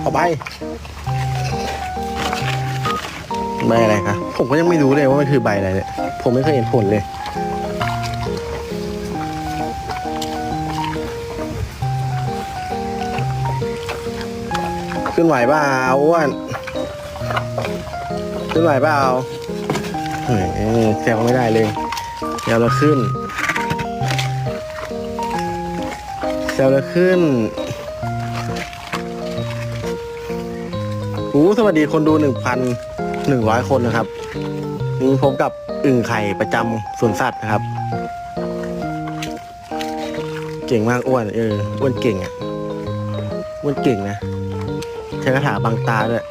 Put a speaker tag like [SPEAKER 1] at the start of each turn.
[SPEAKER 1] เอาใบอะไรคะผมก็ยังไม่รู้เลยว่ามันคือใบอะไรเนี่ย ผมไม่เคยเห็นผลเลย ขึ้นไหวเปล่าอ้วน ขึ้นไหวเปล่าเฮ้ยแซวไม่ได้เลยแซวแล้วขึ้นแซวแล้วขึ้น อู้สวัสดีคนดูหนึ่งพันหนึ่งร้อยคนนะครับ นี่พบกับอึ่งไข่ประจำสวนสัตว์นะครับ เก่งมากอ้วนเอออ้วนเก่งอะอ้วนเก่งนะใช้คาถาบังตาด้วย